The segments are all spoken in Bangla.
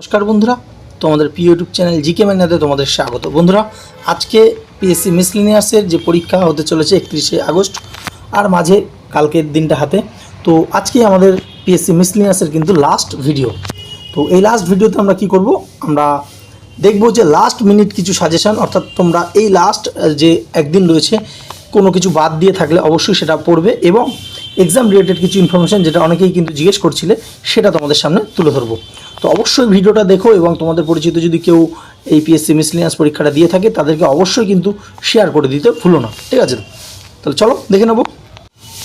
নমস্কার বন্ধুরা, তোমাদের প্রিয় ইউটিউব চ্যানেল জিকে ম্যানাতে তোমাদের স্বাগত। বন্ধুরা, আজকে পিএসসি মিসলিনিয়াসের যে পরীক্ষা হতে চলেছে একত্রিশে আগস্ট, আর মাঝে কালকের দিনটা হাতে, তো আজকে আমাদের পিএসসি মিসলিনিয়াসের কিন্তু লাস্ট ভিডিও তো এই লাস্ট ভিডিওতে আমরা কি করব? আমরা দেখব যে লাস্ট মিনিট কিছু সাজেশন অর্থাৎ তোমরা এই লাস্ট যে একদিন রয়েছে, কোনো কিছু বাদ দিয়ে থাকলে অবশ্যই সেটা পড়বে এবং এক্সাম রিলেটেড কিছু ইনফরমেশন যেটা অনেকেই কিন্তু জিজ্ঞেস করছিলে, সেটা তোমাদের সামনে তুলে ধরবো। তো অবশ্যই ভিডিওটা দেখো এবং তোমাদের পরিচিত যদি কেউ এই পিএসসি মিসলিনিয়াস পরীক্ষাটা দিয়ে থাকে, তাদেরকে অবশ্যই কিন্তু শেয়ার করে দিতে ভুলো না, ঠিক আছে? তাহলে চলো, দেখে নেব।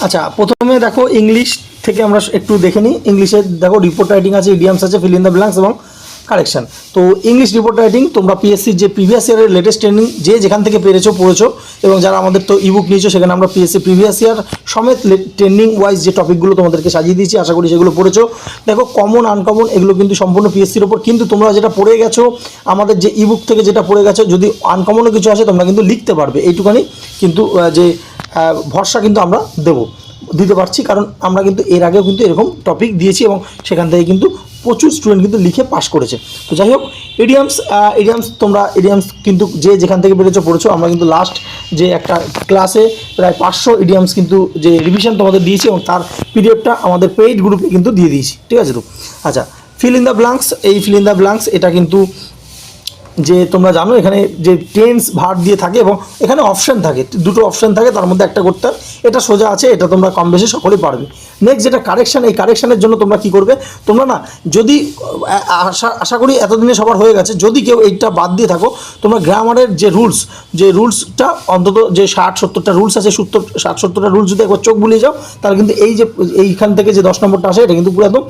আচ্ছা প্রথমে দেখো ইংলিশ থেকে আমরা একটু দেখে নিই। ইংলিশে দেখো রিপোর্ট রাইটিং আছে ইডিয়ামস আছে ফিল ইন দ্য ব্ল্যাঙ্কস এবং কারেকশন। তো ইংলিশ রিপোর্ট রাইটিং তোমরা পিএসসির যে প্রিভিয়াস ইয়ারের লেটেস্ট ট্রেনিং যে যেখান থেকে পেরেছ, পড়েছো, এবং যারা আমাদের তো ইবুক নিয়েছো, সেখানে আমরা পিএসসি প্রিভিয়াস ইয়ার সমেত ট্রেনিং ওয়াইজ যে টপিকগুলো তোমাদেরকে সাজিয়ে দিয়েছি, আশা করি সেগুলো পড়েছো। দেখো কমন আনকমন এগুলো কিন্তু সম্পূর্ণ পিএসসির ওপর কিন্তু তোমরা যেটা পড়ে গেছো, আমাদের যে ইবুক থেকে যেটা পড়ে গেছো, যদি আনকমনও কিছু আসে, তোমরা কিন্তু লিখতে পারবে। এইটুখানি কিন্তু যে ভরসা কিন্তু আমরা দেবো। দিতে পারছি, কারণ আমরা কিন্তু এর আগেও কিন্তু এরকম টপিক দিয়েছি এবং সেখান থেকে কিন্তু প্রচুর স্টুডেন্ট কিন্তু লিখে পাশ করেছে। তো যাই হোক ইডিয়ামস ইডিয়ামস তোমরা ইডিয়ামস কিন্তু যে যেখান থেকে বেরোছো পড়েছো। আমরা কিন্তু লাস্ট যে একটা ক্লাসে প্রায় পাঁচশো ইডিয়ামস কিন্তু যে রিভিশন তোমাদের দিয়েছি এবং তার পিডিএফটা আমাদের পেইড গ্রুপে কিন্তু দিয়ে দিয়েছি। ঠিক আছে তো? আচ্ছা ফিল ইন দ্য ব্লাঙ্কস এই ফিল ইন দ্য ব্লাঙ্কস এটা কিন্তু যে তোমরা জানো, এখানে যে টেন্স ভার্ব দিয়ে থাকে এবং এখানে অপশন থাকে, দুটো অপশান থাকে, তার মধ্যে একটা করতে এটা সোজা আছে, এটা তোমরা কম বেশি সকলেই পারবে। নেক্সট যেটা কারেকশান এই কারেকশানের জন্য তোমরা কি করবে? তোমরা না, যদি আশা আশা করি এতদিনে সবার হয়ে গেছে, যদি কেউ এইটা বাদ দিয়ে থাকো, তোমরা গ্রামারের যে রুলস যে রুলসটা অন্তত যে ষাট, সত্তরটা রুলস আছে, সত্তর, ষাট, সত্তরটা রুলস যদি একবার চোখ বুলিয়ে যাও, তাহলে কিন্তু এই যে, এইখান থেকে যে দশ নম্বরটা আসে, এটা কিন্তু পুরো একদম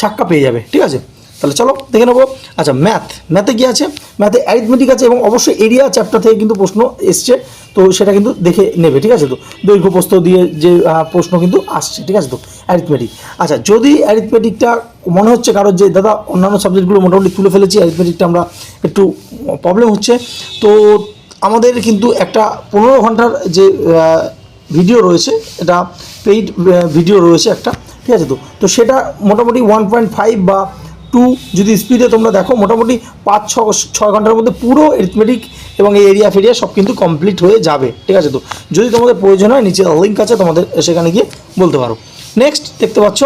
ছাক্কা পেয়ে যাবে, ঠিক আছে? তাহলে চলো দেখে নেব। আচ্ছা ম্যাথ ম্যাথে কি আছে? ম্যাথে অ্যারিথমেটিক আছে এবং অবশ্যই এরিয়া চ্যাপ্টার থেকে কিন্তু প্রশ্ন এসছে, তো সেটা কিন্তু দেখে নেবে, ঠিক আছে তো? দৈর্ঘ্য, প্রস্থ দিয়ে যে প্রশ্ন কিন্তু আসছে, ঠিক আছে তো? অ্যারিথমেটিক আচ্ছা যদি অ্যারিথমেটিকটা মনে হচ্ছে কারোর যে, দাদা, অন্যান্য সাবজেক্টগুলো মোটামুটি তুলে ফেলেছি অ্যারিথমেটিকটা আমরা একটু প্রবলেম হচ্ছে, তো আমাদের কিন্তু একটা পনেরো ঘণ্টার যে ভিডিও রয়েছে, এটা পেইড ভিডিও রয়েছে একটা, ঠিক আছে তো? তো সেটা মোটামুটি ওয়ান পয়েন্ট ফাইভ বা টু যদি স্পিডে তোমরা দেখো, মোটামুটি পাঁচ, ছ, ছয় ঘণ্টার মধ্যে পুরো এরিথমেটিক এবং এই এরিয়া ফেরিয়া সব কিন্তু কমপ্লিট হয়ে যাবে, ঠিক আছে তো? যদি তোমাদের প্রয়োজন হয়, নিচে লিঙ্ক আছে, তোমাদের সেখানে গিয়ে বলতে পারো। নেক্সট দেখতে পাচ্ছ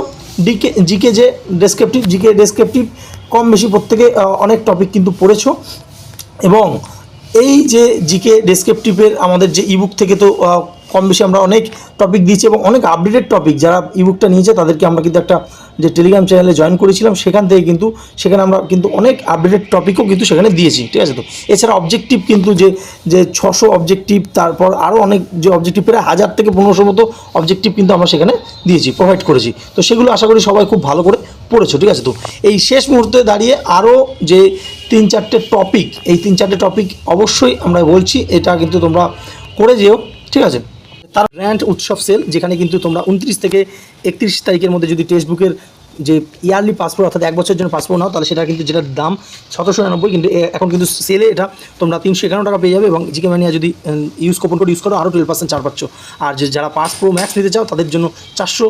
ডিকে জিকে যে ডেসক্রিপটিভ জিকে ডেসক্রিপটিভ কম বেশি প্রত্যেকে অনেক টপিক কিন্তু পড়েছো। এবং এই যে জিকে ডেসক্রিপটিভের আমাদের যে ইবুক থেকে তো কম বেশি আমরা অনেক টপিক দিয়েছি এবং অনেক আপডেটেড টপিক যারা ইবুকটা নিয়েছে তাদেরকে আমরা কিন্তু একটা যে টেলিগ্রাম চ্যানেলে জয়েন করেছিলাম, সেখান থেকে কিন্তু সেখানে আমরা কিন্তু অনেক আপডেটেড টপিকও কিন্তু সেখানে দিয়েছি, ঠিক আছে তো? এছাড়া অবজেক্টিভ কিন্তু যে যে ছশো অবজেক্টিভ তারপর আরও অনেক যে অবজেক্টিভ প্রায় হাজার থেকে পনেরোশো মতো অবজেক্টিভ কিন্তু আমরা সেখানে দিয়েছি প্রোভাইড করেছি। তো সেগুলো আশা করি সবাই খুব ভালো করে পড়েছো, ঠিক আছে তো? এই শেষ মুহূর্তে দাঁড়িয়ে আরও যে তিন চারটে টপিক এই তিন চারটে টপিক অবশ্যই আমরা বলছি, এটা কিন্তু তোমরা করে যেও, ঠিক আছে? তার গ্র্যান্ড উৎসব সেল যেখানে কিন্তু তোমরা উনত্রিশ থেকে একত্রিশ তারিখের মধ্যে যদি টেক্সট বুকের যে ইয়ারলি পাসপোর্ট অর্থাৎ এক বছরের জন্য পাসপোর্ট নাও, তাহলে সেটা কিন্তু যেটার দাম ছশো নিরানব্বই, কিন্তু এখন কিন্তু সেলে এটা তোমরা তিনশো একান্ন টাকা পেয়ে যাবে এবং জিকে ম্যানিয়া যদি ইউজ কোপন কোড ইউজ করো আরও টুয়েলভ পার্সেন্ট ছাড় পাচ্ছ। আর যে যারা পাস প্রো ম্যাক্স নিতে চাও, তাদের জন্য চারশো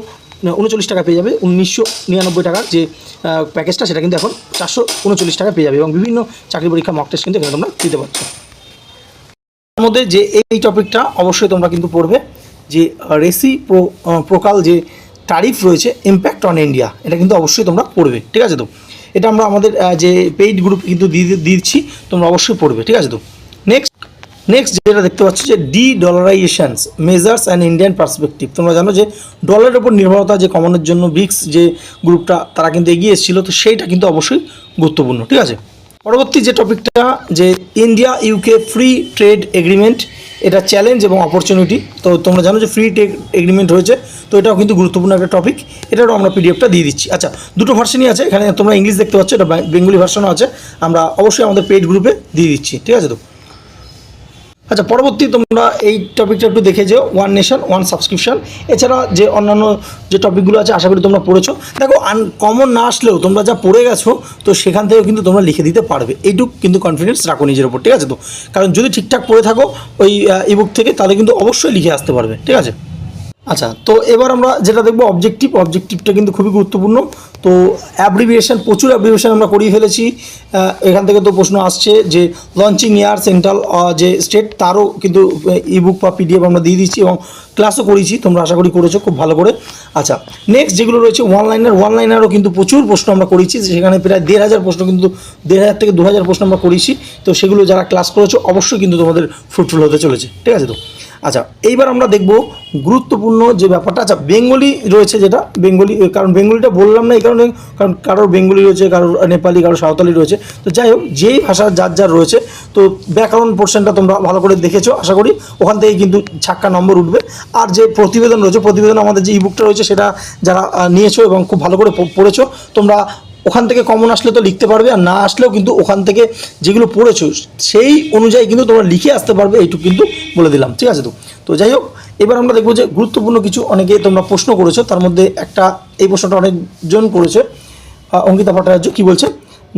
উনচল্লিশ টাকা পেয়ে যাবে, উনিশশো নিরানব্বই টাকার যে প্যাকেজটা সেটা কিন্তু এখন চারশো উনচল্লিশ টাকা পেয়ে যাবে এবং বিভিন্ন চাকরি পরীক্ষা মক টেস্ট কিন্তু এখানে তোমরা দিতে পারছ। মধ্যে যে এই টপিকটা অবশ্যই তোমরা কিন্তু পড়বে, যে রেসি প্রো প্রকাল যে তারিফ রয়েছে ইম্প্যাক্ট অন ইন্ডিয়া এটা কিন্তু অবশ্যই তোমরা পড়বে, ঠিক আছে তো? এটা আমরা আমাদের যে পেইড গ্রুপ কিন্তু দিচ্ছি, তোমরা অবশ্যই পড়বে, ঠিক আছে তো? নেক্সট নেক্সট যেটা দেখতে পাচ্ছ যে dedollarisations measures and Indian perspective তোমরা জানো যে ডলারের উপর নির্ভরতা যে কমানোর জন্য ব্রিক্স যে গ্রুপটা তারা কিন্তু এগিয়ে এসেছিল, তো সেইটা কিন্তু অবশ্যই গুরুত্বপূর্ণ, ঠিক আছে? পরবর্তী যে টপিকটা, যে India UK free trade agreement এটা চ্যালেঞ্জ এবং অপরচুনিটি তো তোমরা জানো যে ফ্রি ট্রেড এগ্রিমেন্ট হয়েছে তো এটাও কিন্তু গুরুত্বপূর্ণ একটা টপিক এটারও আমরা পিডিএফটা দিয়ে দিচ্ছি। আচ্ছা দুটো ভার্সনই আছে। এখানে তোমরা ইংলিশ দেখতে পাচ্ছ, এটা বেঙ্গলি ভার্সনও আছে। আমরা অবশ্যই আমাদের পেড গ্রুপে দিয়ে দিচ্ছি। ঠিক আছে তো? আচ্ছা পরবর্তী তোমরা এই টপিকটা একটু দেখে যেও। ওয়ান নেশন ওয়ান সাবস্ক্রিপশন এছাড়া যে অন্যান্য যে টপিকগুলো আছে, আশা করি তোমরা পড়েছো। দেখো আন কমন না আসলেও তোমরা যা পড়ে গেছো তো সেখান থেকেও কিন্তু তোমরা লিখে দিতে পারবে। এইটুক কিন্তু কনফিডেন্স রাখো নিজের ওপর ঠিক আছে তো? কারণ যদি ঠিকঠাক পড়ে থাকো ওই ইবুক থেকে, তাহলে কিন্তু অবশ্যই লিখে আসতে পারবে, ঠিক আছে? আচ্ছা তো এবার আমরা যেটা দেখব অবজেক্টিভ অবজেক্টিভটা কিন্তু খুবই গুরুত্বপূর্ণ। তো অ্যাব্রিভিয়েশন প্রচুর অ্যাব্রিভিয়েশন আমরা করিয়ে ফেলেছি। এখান থেকে তো প্রশ্ন আসছে যে লঞ্চিং ইয়ার সেন্ট্রাল যে স্টেট তারও কিন্তু ইবুক বা পিডিএফ আমরা দিয়ে দিচ্ছি এবং ক্লাসও করেছি। তোমরা আশা করি করেছ, খুব ভালো করে। আচ্ছা নেক্সট যেগুলো রয়েছে ওয়ান লাইনার ওয়ান লাইনারও কিন্তু প্রচুর প্রশ্ন আমরা করেছি। সেখানে প্রায় দেড় হাজার প্রশ্ন কিন্তু, দেড় হাজার থেকে দু হাজার প্রশ্ন আমরা করেছি। তো সেগুলো যারা ক্লাস করেছ, অবশ্যই কিন্তু তোমাদের ফ্রুটফুল হতে চলেছে। ঠিক আছে তো? আচ্ছা এইবার আমরা দেখব গুরুত্বপূর্ণ যে ব্যাপারটা। আচ্ছা বেঙ্গলি রয়েছে যেটা, বেঙ্গলি, কারণ বেঙ্গলিটা বললাম না, এই কারণ কারোর বেঙ্গলি রয়েছে, কারোর নেপালি, কারোর সাঁওতালি রয়েছে। তো যাই হোক, যেই ভাষা যার যার রয়েছে, তো ব্যাকরণ পোর্শনটা তোমরা ভালো করে দেখেছ, আশা করি ওখান থেকে কিন্তু ছাক্কা নম্বর উঠবে। আর যে প্রতিবেদন রয়েছে, প্রতিবেদন আমাদের যে ইবুকটা রয়েছে, সেটা যারা নিয়েছো এবং খুব ভালো করে পড়েছো, তোমরা ওখান থেকে কমন আসলে তো লিখতে পারবে আর না আসলেও কিন্তু ওখান থেকে যেগুলো পড়েছো, সেই অনুযায়ী কিন্তু তোমরা লিখে আসতে পারবে, এইটুকু কিন্তু বলে দিলাম, ঠিক আছে তো? তো যাই হোক, এবার আমরা দেখব যে গুরুত্বপূর্ণ কিছু অনেকে তোমরা প্রশ্ন করেছ, তার মধ্যে একটা এই প্রশ্নটা অনেকজন করেছে অঙ্কিতা ভট্টাচার্য, কী বলছে?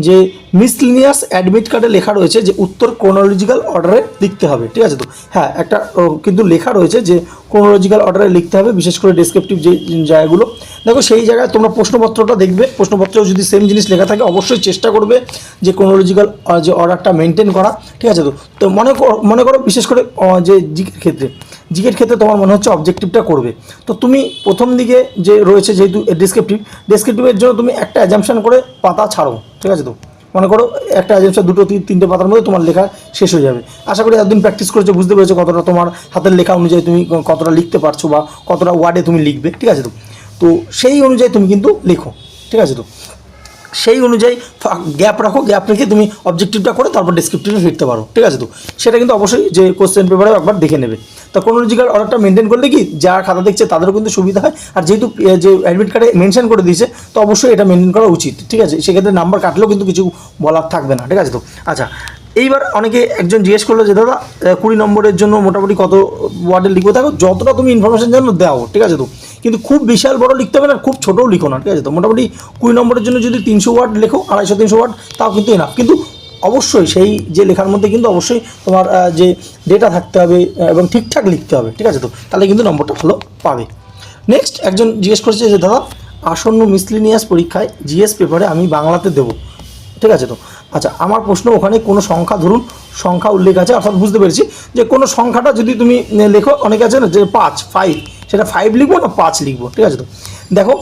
যে মিসলিনিয়াস অ্যাডমিট কার্ডে লেখা রয়েছে যে উত্তর ক্রোনোলজিক্যাল অর্ডারে লিখতে হবে, ঠিক আছে তো? হ্যাঁ একটা কিন্তু লেখা রয়েছে যে ক্রোনোলজিক্যাল অর্ডারে লিখতে হবে, বিশেষ করে ডেসক্রিপটিভ যে জায়গাগুলো। দেখো সেই জায়গায় তোমরা প্রশ্নপত্রটা দেখবে, প্রশ্নপত্রেও যদি সেম জিনিস লেখা থাকে, অবশ্যই চেষ্টা করবে যে ক্রোনোলজিক্যাল যে অর্ডারটা মেনটেন করা, ঠিক আছে তো? তো মনে মনে করো বিশেষ করে যে ক্ষেত্রে জিকের ক্ষেত্রে তোমার মনে হচ্ছে অবজেক্টিভটা করবে। তো তুমি প্রথম দিকে যে রয়েছে যেহেতু ডেসক্রিপটিভ ডেসক্রিপটিভের জন্য তুমি একটা অ্যাজামশান করে পাতা ছাড়ো, ঠিক আছে তো? মনে করো একটা অ্যাজামশন দুটো তিন তিনটে পাতার মধ্যে তোমার লেখা শেষ হয়ে যাবে। আশা করি একদিন প্র্যাকটিস করেছ, বুঝতে পেরেছ কতটা তোমার হাতের লেখা অনুযায়ী তুমি কতটা লিখতে পারছ বা কতটা ওয়ার্ডে তুমি লিখবে, ঠিক আছে তো? তো সেই অনুযায়ী তুমি কিন্তু লেখো, ঠিক আছে তো? সেই অনুযায়ী গ্যাপ রাখো গ্যাপ রেখে তুমি অবজেক্টিভটা করে তারপর ডেসক্রিপটিভে ফিরতে পারো, ঠিক আছে তো? সেটা কিন্তু অবশ্যই যে কোশ্চেন পেপারে একবার দেখে নেবে। তা কোনোলজিক্যাল অর্ডারটা মেনটেন করলে কি যারা খাতা দেখছে তাদেরও কিন্তু সুবিধা হয়। আর যেহেতু যে অ্যাডমিট কার্ডে মেনশন করে দিয়েছে, তো অবশ্যই এটা মেনটেন করা উচিত, ঠিক আছে? সেক্ষেত্রে নাম্বার কাটলেও কিন্তু কিছু বলার থাকবে না, ঠিক আছে তো? আচ্ছা এইবার অনেকে একজন জিজ্ঞেস করল যে, দাদা কুড়ি নম্বরের জন্য মোটামুটি কত ওয়ার্ডে লিখব? দেখো, যতটা তুমি ইনফরমেশন জানো দাও, ঠিক আছে তো? কিন্তু খুব বিশাল বড় লিখতে হবে না, খুব ছোটও লিখো না, ঠিক আছে তো? মোটামুটি কুড়ি নম্বরের জন্য যদি তিনশো ওয়ার্ড লেখো, আড়াইশো, তিনশো ওয়ার্ড তাও কিন্তু এনাফ কিন্তু অবশ্যই সেই যে লেখার মধ্যে কিন্তু অবশ্যই তোমার যে ডেটা থাকতে হবে এবং ঠিকঠাক লিখতে হবে, ঠিক আছে তো? তাহলে কিন্তু নম্বরটা ভালো পাবে। নেক্সট একজন জিজ্ঞেস করেছে যে, দাদা, আসন্ন মিসলিনিয়াস পরীক্ষায় জিএস পেপারে আমি বাংলাতে দেবো। ঠিক আছে তো? আচ্ছা আমার প্রশ্ন, ওখানে কোনো সংখ্যা, ধরুন সংখ্যা উল্লেখ আছে, অর্থাৎ বুঝতে পেরেছি যে কোনো সংখ্যাটা যদি তুমি লেখো, অনেকে আছে না, যে পাঁচ ফাইভ সেটা ফাইভ লিখব না পাঁচ লিখব? ঠিক আছে তো? দেখো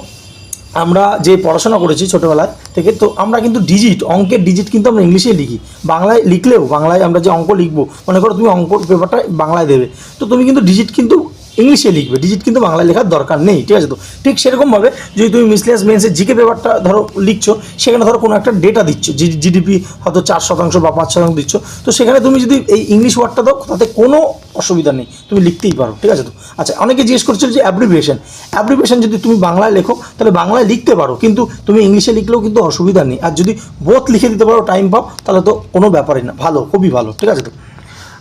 আমরা যে পড়াশোনা করেছি ছোটোবেলায় থেকে, তো আমরা কিন্তু ডিজিট অঙ্কের ডিজিট কিন্তু আমরা ইংলিশে লিখি। বাংলায় লিখলেও, বাংলায় আমরা যে অঙ্ক লিখব, মনে করো তুমি অঙ্ক পেপারটা বাংলায় দেবে, তো তুমি কিন্তু ডিজিট কিন্তু ইংলিশে লিখবে ডিজিট কিন্তু বাংলায় লেখার দরকার নেই, ঠিক আছে তো? ঠিক সেরকমভাবে যদি তুমি মিসলিয়াস মেন্সের জিকে পেপারটা ধরো, লিখছো, সেখানে ধরো কোনো একটা ডেটা দিচ্ছ জিডিপি হয়তো চার শতাংশ বা পাঁচ শতাংশ দিচ্ছ, তো সেখানে তুমি যদি এই ইংলিশ ওয়ার্ডটা দাও, তাতে কোনো অসুবিধা নেই, তুমি লিখতেই পারো, ঠিক আছে তো? আচ্ছা অনেকে জিজ্ঞেস করছিল যে অ্যাব্রিভিয়েশন অ্যাব্রিভিয়েশন যদি তুমি বাংলায় লেখো, তাহলে বাংলায় লিখতে পারো, কিন্তু তুমি ইংলিশে লিখলেও কিন্তু অসুবিধা নেই, আর যদি বোথ লিখে দিতে পারো টাইম পাও, তাহলে তো কোনো ব্যাপারই না, ভালো, খুবই ভালো, ঠিক আছে তো?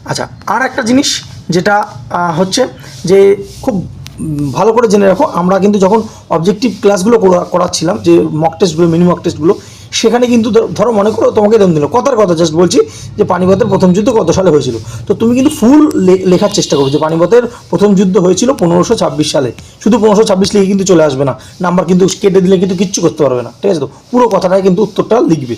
আচ্ছা আর একটা জিনিস যেটা হচ্ছে যে খুব ভালো করে জেনে রাখো, আমরা কিন্তু যখন অবজেক্টিভ ক্লাসগুলো করাচ্ছিলাম, যে মক টেস্টগুলো মিনি মক টেস্টগুলো সেখানে কিন্তু ধরো মনে করো তোমাকে দম দিল, কথার কথা জাস্ট বলছি যে পানিপথের প্রথম যুদ্ধ কত সালে হয়েছিল? তো তুমি কিন্তু ফুল লেখার চেষ্টা করবে যে পানিপথের প্রথম যুদ্ধ হয়েছিল পনেরোশো ছাব্বিশ সালে। শুধু পনেরোশো ছাব্বিশ লিখে কিন্তু চলে আসবে না নাম্বার কিন্তু কেটে দিলে কিন্তু কিচ্ছু করতে পারবে না, ঠিক আছে তো? পুরো কথাটাই কিন্তু উত্তরটা লিখবে।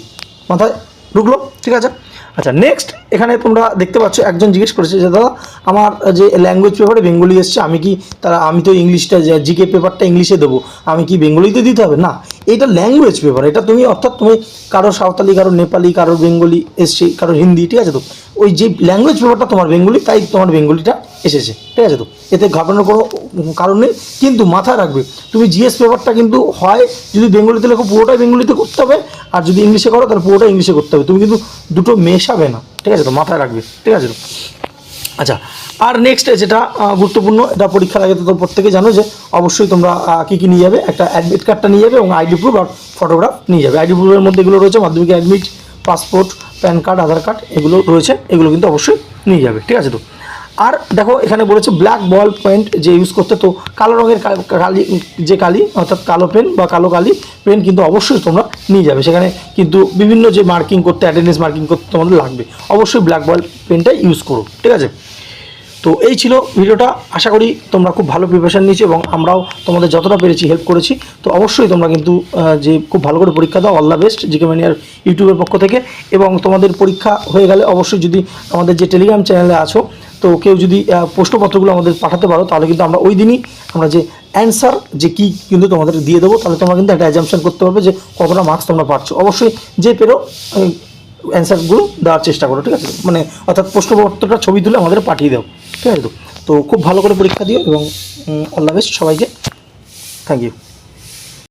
মাথায় ঢুকলো? ঠিক আছে? আচ্ছা নেক্সট এখানে তোমরা দেখতে পাচ্ছ, একজন জিজ্ঞেস করেছে যে, দাদা, আমার যে ল্যাঙ্গুয়েজ পেপারে বেঙ্গলি এসছে, আমি কি তারা, আমি তো ইংলিশটা জিকে পেপারটা ইংলিশে দেবো, আমি কি বেঙ্গলিতে দিতে হবে? না, এটা ল্যাঙ্গুয়েজ পেপার এটা তুমি, অর্থাৎ তুমি কারও সাঁওতালি, কারও নেপালি, কারও বেঙ্গলি এসছে, কারও হিন্দি, ঠিক আছে তো? ওই যে ল্যাঙ্গুয়েজ পেপারটা তোমার বেঙ্গলি, তাই তোমার বেঙ্গলিটা এসেছে ঠিক আছে তো? এতে ঘাবড়ানোর কোনো কারণ নেই, কিন্তু মাথায় রাখবে, তুমি জিএস পেপারটা কিন্তু হয়, যদি বেঙ্গলিতে লেখো, পুরোটাই বেঙ্গলিতে করতে হবে, আর যদি ইংলিশে করো, তাহলে পুরোটা ইংলিশে করতে হবে। তুমি কিন্তু দুটো মেশাবে না, ঠিক আছে তো? মাথায় রাখবে, ঠিক আছে তো? আচ্ছা আর নেক্সট যেটা গুরুত্বপূর্ণ, এটা পরীক্ষার আগে তো প্রত্যেকে জানো যে, অবশ্যই তোমরা কী কী নিয়ে যাবে? একটা অ্যাডমিট কার্ডটা নিয়ে যাবে এবং আইডি প্রুফ আর ফটোগ্রাফ নিয়ে যাবে। আইডি প্রুফের মধ্যে এগুলো রয়েছে, মাধ্যমিক admit passport PAN card Aadhaar card এগুলো রয়েছে, এগুলো কিন্তু অবশ্যই নিয়ে যাবে, ঠিক আছে তো? আর দেখো, এখানে বলেছে ব্ল্যাক বল পয়েন্ট যে ইউজ করতে, তো কালো রঙের কালি, যে কালি, অর্থাৎ কালো পেন বা কালো কালি পেন কিন্তু অবশ্যই তোমরা নিয়ে যাবে। সেখানে কিন্তু বিভিন্ন যে মার্কিং করতে অ্যাটেন্ডেন্স মার্কিং করতে তোমাদের লাগবে। অবশ্যই ব্ল্যাক বল পেনটা ইউজ করো, ঠিক আছে? তো এই ছিল ভিডিওটা। আশা করি তোমরা খুব ভালো প্রিপারেশান নিয়েছো এবং আমরাও তোমাদের যতটা পেরেছি হেল্প করেছি। তো অবশ্যই তোমরা কিন্তু যে খুব ভালো করে পরীক্ষা দাও। অল দ্য বেস্ট জিকে ম্যানিয়ার ইউটিউবের পক্ষ থেকে। এবং তোমাদের পরীক্ষা হয়ে গেলে অবশ্যই যদি আমাদের যে টেলিগ্রাম চ্যানেলে আছো তো কেউ যদি প্রশ্নপত্রগুলো আমাদের পাঠাতে পারো, তাহলে কিন্তু আমরা ওই দিনই আমরা যে অ্যান্সার যে কি কিন্তু তোমাদের দিয়ে দেবো, তাহলে তোমরা কিন্তু একটা অ্যাজামশন করতে পারবে যে কতটা মার্কস তোমরা পাচ্ছ। অবশ্যই যে পেরো অ্যান্সারগুলো দেওয়ার চেষ্টা করো, ঠিক আছে? মানে অর্থাৎ প্রশ্নপত্রটা ছবি তুলে আমাদের পাঠিয়ে দাও, ঠিক আছে? তো তো খুব ভালো করে পরীক্ষা দিও এবং দ্য বেস্ট সবাইকে। Thank you